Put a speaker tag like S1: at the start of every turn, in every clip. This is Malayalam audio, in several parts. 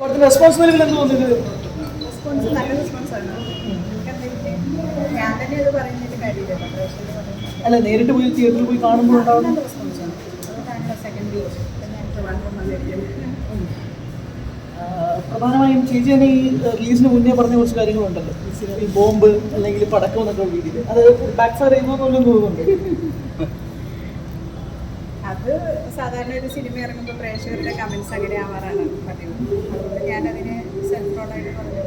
S1: റെസ്പോൺസ്
S2: റെസ്പോൺസ് ഞാൻ തന്നെ കാര്യമില്ല.
S1: അല്ല നേരിട്ട് പോയി തിയേറ്ററിൽ പോയി കാണുമ്പോൾ ഉണ്ടാവുന്ന
S2: സെക്കൻഡ്
S1: പ്രധാനമായും ചേച്ചി തന്നെ ഈ റിലീസിന് മുന്നേ പറഞ്ഞ കുറച്ച് കാര്യങ്ങളുണ്ടല്ലോ. ഈ ബോംബ് അല്ലെങ്കിൽ പടക്കം എന്നൊക്കെ രീതിയിൽ. അത് ബാക്ക് ഫയർ ചെയ്യുന്നു തോന്നുന്നുണ്ട്?
S2: അത് സാധാരണ ഒരു സിനിമ ഇറങ്ങുമ്പോൾ പ്രേക്ഷകരുടെ കമൻസ് അങ്ങനെ ആവാറാണ് പതിവ്. അതുകൊണ്ട് ഞാനതിന് സെൻട്രോളായിട്ട് പറഞ്ഞത്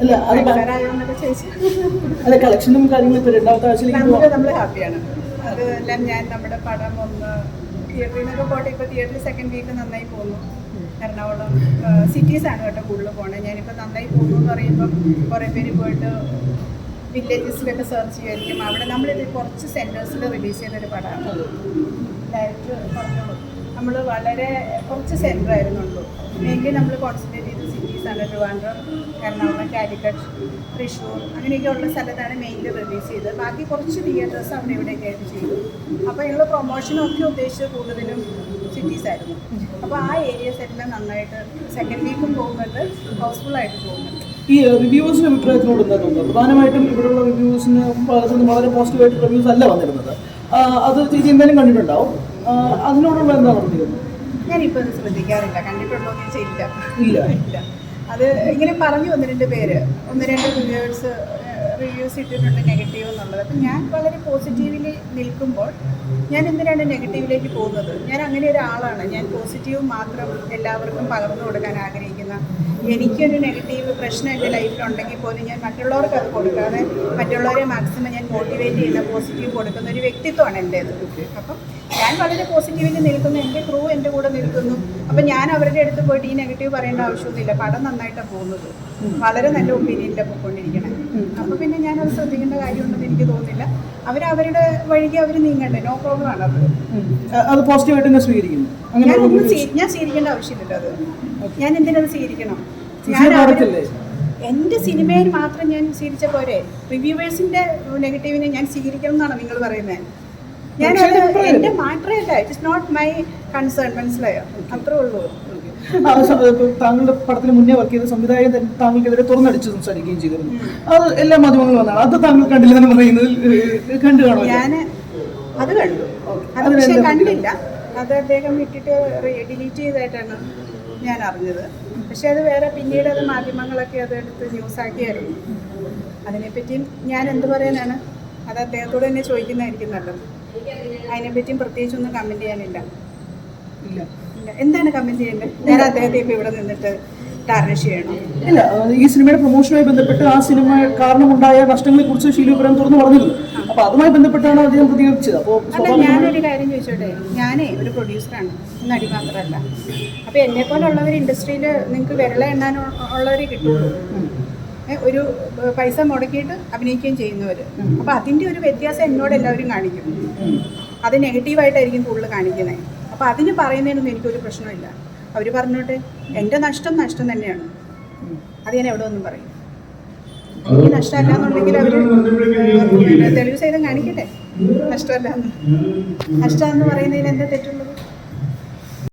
S1: അല്ല അത് back-
S2: എന്നൊക്കെ ചോദിച്ചു.
S1: അല്ല കളക്ഷനും കാര്യങ്ങളും രണ്ടാമത്തെ ആഴ്ചയിലേക്ക്
S2: നമ്മൾ ഹാപ്പിയാണ് അത് എല്ലാം ഞാൻ നമ്മുടെ പടം ഒന്ന് തിയേറ്ററിൽ നിന്നൊക്കെ പോട്ടെ ഇപ്പോൾ തിയേറ്ററിൽ സെക്കൻഡ് വീക്ക് നന്നായി പോകുന്നു എറണാകുളം സിറ്റീസ് ആണ് കേട്ടോ കൂടുതൽ പോകണത് ഞാനിപ്പോൾ നന്നായി പോകുന്നു എന്ന് പറയുമ്പം കുറേ പേര് പോയിട്ട് വില്ലേജസിലൊക്കെ സെർച്ച് ചെയ്യുമായിരിക്കും. അവിടെ നമ്മളിത് കുറച്ച് സെന്റേഴ്സിൽ റിലീസ് ചെയ്തൊരു പടമാണ്. ഡയറക്ടർ പറഞ്ഞോളൂ. നമ്മൾ വളരെ കുറച്ച് സെന്റർ ആയിരുന്നുള്ളൂ. മെയിൻലി നമ്മൾ കോൺസെൻട്രേറ്റ് ചെയ്ത സിറ്റീസ് ആണ് ട്രിവാൻഡ്രം എറണാകുളം കാലിക്കറ്റ് തൃശ്ശൂർ അങ്ങനെയൊക്കെയുള്ള സ്ഥലത്താണ് മെയിൻലി റിലീസ് ചെയ്തത്. ബാക്കി കുറച്ച് തിയേറ്റേഴ്സ് അവിടെ ഇവിടെയൊക്കെ ആയിട്ട് ചെയ്തു. അപ്പോൾ ഞങ്ങൾ പ്രൊമോഷനൊക്കെ ഒക്കെ ഉദ്ദേശിച്ചത് കൂടുതലും സിറ്റീസ് ആയിരുന്നു. അപ്പോൾ ആ ഏരിയസ് എല്ലാം നന്നായിട്ട് സെക്കൻഡ് വീക്കും പോകുന്നുണ്ട് ഹൗസ്ഫുൾ ആയിട്ട് പോകുന്നുണ്ട്.
S1: ഈ റിവ്യൂസിന് അഭിപ്രായത്തിനോട് എന്താ തോന്നുന്നത്? പ്രധാനമായിട്ടും ഇവിടെയുള്ള റിവ്യൂസിന് പലർക്കും വളരെ പോസിറ്റീവായിട്ട് റിവ്യൂസ് അല്ല വന്നിരുന്നത്. അത് ചേച്ചി എന്തായാലും കണ്ടിട്ടുണ്ടാവും. അതിനോടുള്ള എന്താണ് പറഞ്ഞിരുന്നത്
S2: ഞാനിപ്പോൾ അത് ശ്രദ്ധിക്കാറില്ല. കണ്ടിട്ടുണ്ടോ എന്ന്
S1: ഇല്ല.
S2: ഇല്ല. അത് ഇങ്ങനെ പറഞ്ഞു ഒന്ന് രണ്ട് പേര്. ഒന്ന് രണ്ട് റിവ്യൂസ് റിവ്യൂസ് ഇട്ടിട്ടുണ്ട് നെഗറ്റീവ് എന്നുള്ളത്. അപ്പം ഞാൻ വളരെ പോസിറ്റീവിൽ നിൽക്കുമ്പോൾ ഞാൻ എന്തിനാണ് നെഗറ്റീവിലേക്ക് പോകുന്നത്? ഞാൻ അങ്ങനെ ഒരാളാണ്. ഞാൻ പോസിറ്റീവ് മാത്രം എല്ലാവർക്കും പകർന്നു കൊടുക്കാൻ എനിക്കൊരു നെഗറ്റീവ് പ്രശ്നം എന്റെ ലൈഫിലുണ്ടെങ്കിൽ പോലും ഞാൻ മറ്റുള്ളവർക്ക് അത് കൊടുക്കാതെ മറ്റുള്ളവരെ മാക്സിമം ഞാൻ മോട്ടിവേറ്റ് ചെയ്യുന്ന പോസിറ്റീവ് കൊടുക്കുന്ന ഒരു വ്യക്തിത്വമാണ് എന്റേത് അപ്പം ഞാൻ വളരെ പോസിറ്റീവിൽ നിൽക്കുന്നു എന്റെ ക്രൂ എന്റെ കൂടെ നിൽക്കുന്നു. അപ്പം ഞാൻ അവരുടെ അടുത്ത് പോയിട്ട് ഈ നെഗറ്റീവ് പറയേണ്ട ആവശ്യമൊന്നുമില്ല. പടം നന്നായിട്ടാണ് പോകുന്നത്. വളരെ നല്ല ഒപ്പീനിയനിലാണ് പോയിക്കൊണ്ടിരിക്കണേ. അപ്പോൾ പിന്നെ ഞാൻ അത് ശ്രദ്ധിക്കേണ്ട കാര്യമുണ്ടെന്ന് എനിക്ക് തോന്നുന്നില്ല. അവർ അവരുടെ വഴിക്ക് അവർ നീങ്ങണ്ടേ? നോ പ്രോബ്ലം ആണ് അത്.
S1: അത് പോസിറ്റീവായിട്ട് തന്നെ സ്വീകരിക്കുന്നു.
S2: ഞാൻ ഒന്നും സ്വീ- ഞാൻ സ്വീകരിക്കേണ്ട ആവശ്യമില്ല അത്. ഞാൻ എന്തിനത് സ്വീകരിക്കണം? ഞാൻ അവര്- എന്റെ സിനിമയിൽ മാത്രം ഞാൻ സ്വീകരിച്ച പോരെ? റിവ്യൂവേഴ്സിന്റെ നെഗറ്റീവിനെ ഞാൻ സ്വീകരിക്കണം എന്നാണ് നിങ്ങൾ പറയുന്നത് ഞാൻ
S1: പക്ഷേ
S2: അത്
S1: അഭിപ്രായം
S2: എന്റെ മാത്രമേ ഇറ്റ്സ് നോട്ട് മൈ കൺസേൺ മനസ്സിലായോ? അത്രേ ഉള്ളൂ.
S1: താങ്കളുടെ പടത്തിന് മുന്നേ വർക്ക് ചെയ്ത സംവിധായകൻ തന്നെ താങ്കൾക്കെതിരെ തുറന്നടിച്ച് സംസാരിക്കുകയും ചെയ്തിരുന്നു. അത് എല്ലാ മാധ്യമങ്ങളും വന്നാണ്. അത് താങ്കൾ കണ്ടില്ല എന്ന് പറയുന്നതിൽ ഏഹ്, കണ്ടു കാണും
S2: ഞാൻ അത് കണ്ടു. അത് പക്ഷേ കണ്ടില്ല. അത് അദ്ദേഹം ഇട്ടിട്ട് ഡിലീറ്റ് ചെയ്തായിട്ടാണ് ഞാൻ അറിഞ്ഞത്. പക്ഷെ അത് വേറെ പിന്നീട് അത് മാധ്യമങ്ങളൊക്കെ അത് എടുത്ത് ന്യൂസാക്കിയായിരുന്നു അതിനെപ്പറ്റിയും ഞാൻ എന്ത് പറയാനാണ്? അത് അദ്ദേഹത്തോട് തന്നെ ചോദിക്കുന്നതായിരിക്കും നല്ലത്. അതിനെപ്പറ്റിയും പ്രത്യേകിച്ചൊന്നും കമന്റ് ചെയ്യാനില്ല.
S1: ഇല്ല.
S2: ഇല്ല. എന്താണ് കമന്റ് ചെയ്യേണ്ടത്? ഞാൻ അദ്ദേഹത്തെ ഇവിടെ നിന്നിട്ട് ടാർണിഷ് ചെയ്യണം.
S1: ഇല്ല ഈ സിനിമയുടെ പ്രൊമോഷനുമായി ബന്ധപ്പെട്ട് ആ സിനിമ കാരണമുണ്ടായ നഷ്ടങ്ങളെ കുറിച്ച് ഇബ്രാഹിം തുറന്നു പറഞ്ഞിരുന്നു. അപ്പൊ അതുമായി ബന്ധപ്പെട്ടാണ് അദ്ദേഹം പ്രതികരിച്ചത്. അപ്പോൾ
S2: ഞാനൊരു കാര്യം ചോദിച്ചോട്ടെ? ഞാനേ ഒരു പ്രൊഡ്യൂസറാണ് നടി മാത്രമല്ല. അപ്പൊ എന്നെ പോലുള്ളവർ ഇൻഡസ്ട്രിയിൽ നിങ്ങൾക്ക് വിരള എണ്ണാൻ ഉള്ളവരെ കിട്ടുള്ളൂ. ഒരു പൈസ മുടക്കിയിട്ട് അഭിനയിക്കുകയും ചെയ്യുന്നവര്. അപ്പൊ അതിന്റെ ഒരു വ്യത്യാസം എന്നോട് എല്ലാവരും കാണിക്കും. അത് നെഗറ്റീവായിട്ടായിരിക്കും കൂടുതൽ കാണിക്കുന്നത് അപ്പോൾ അതിന് പറയുന്നതിനൊന്നും എനിക്കൊരു പ്രശ്നമില്ല. അവർ പറഞ്ഞോട്ടെ എന്റെ നഷ്ടം നഷ്ടം തന്നെയാണ്. അത് ഞാൻ എവിടെ ഒന്നും പറയും? എനിക്ക് നഷ്ടമല്ല എന്നുണ്ടെങ്കിൽ അവർ തെളിവ് സഹിതം കാണിക്കട്ടെ നഷ്ടമല്ല എന്ന് നഷ്ടമെന്ന് പറയുന്നതിന് എന്താ തെറ്റുള്ളത്?